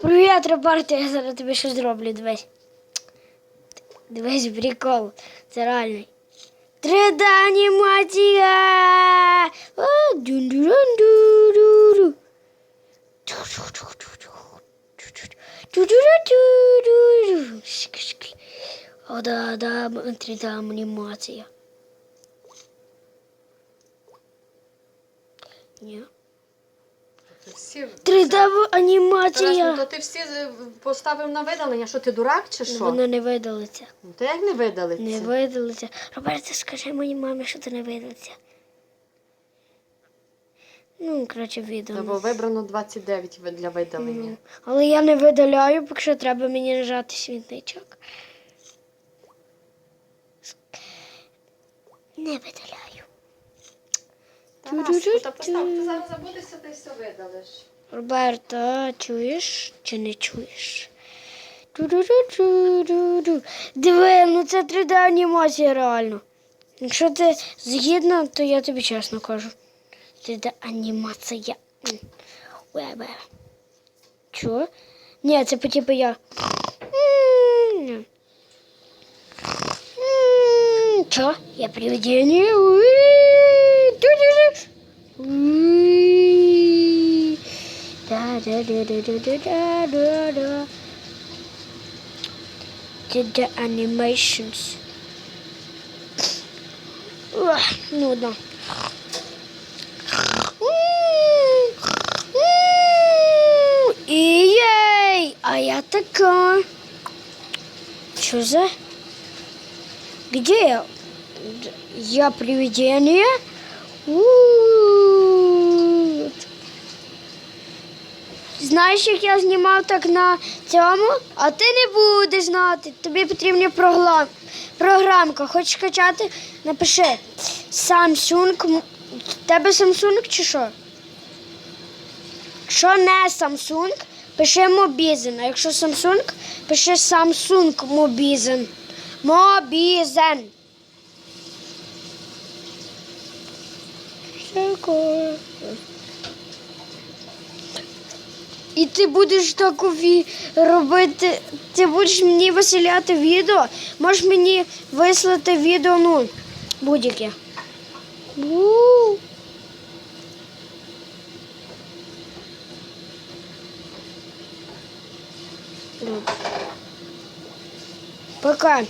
Привіт, Роберто, я зараз тобі щось зроблю, дивись. Дивись, прикол. Це реальний. 3D анімація! О, да, да, 3D анімація. Ні. Всі... 3D Тарас, ну, то ти всі поставив на видалення, що ти дурак чи що? Воно не видалиться. Ну, то як не видалиться? Не видалиться. Роберто, скажи моїй мамі, що це не видалиться. Ну, коротше, відео. Та, бо вибрано 29 для видалення. Ну, але я не видаляю, поки що треба мені нажати світничок. Не видаляю. Тарас, та постав, ти зараз забудешся, ти все видалиш. Роберта, чуєш чи не чуєш? Диви, ну це 3D анімація реально. Якщо ти згідна, то я тобі чесно кажу. 3D анімація. Уе-бе. Ні, це по типу я. Чо? Я привидение. The animations. Ну да. І єй! А я така. Что за? Где я? Я привидение? У-у-у. Знаєш, як я знімав так на цьому, а ти не будеш знати. Тобі потрібна прогла... програмка. Хочеш качати? Напиши Samsung. Тебе Samsung чи що? Якщо не Samsung, пиши Mobizen. А якщо Samsung, пиши Samsung. Mobizen. Таке. І ти будеш таку ві- робити, ти будеш мені виселяти відео, можеш мені вислати відео, ну, будь-яке. Пока.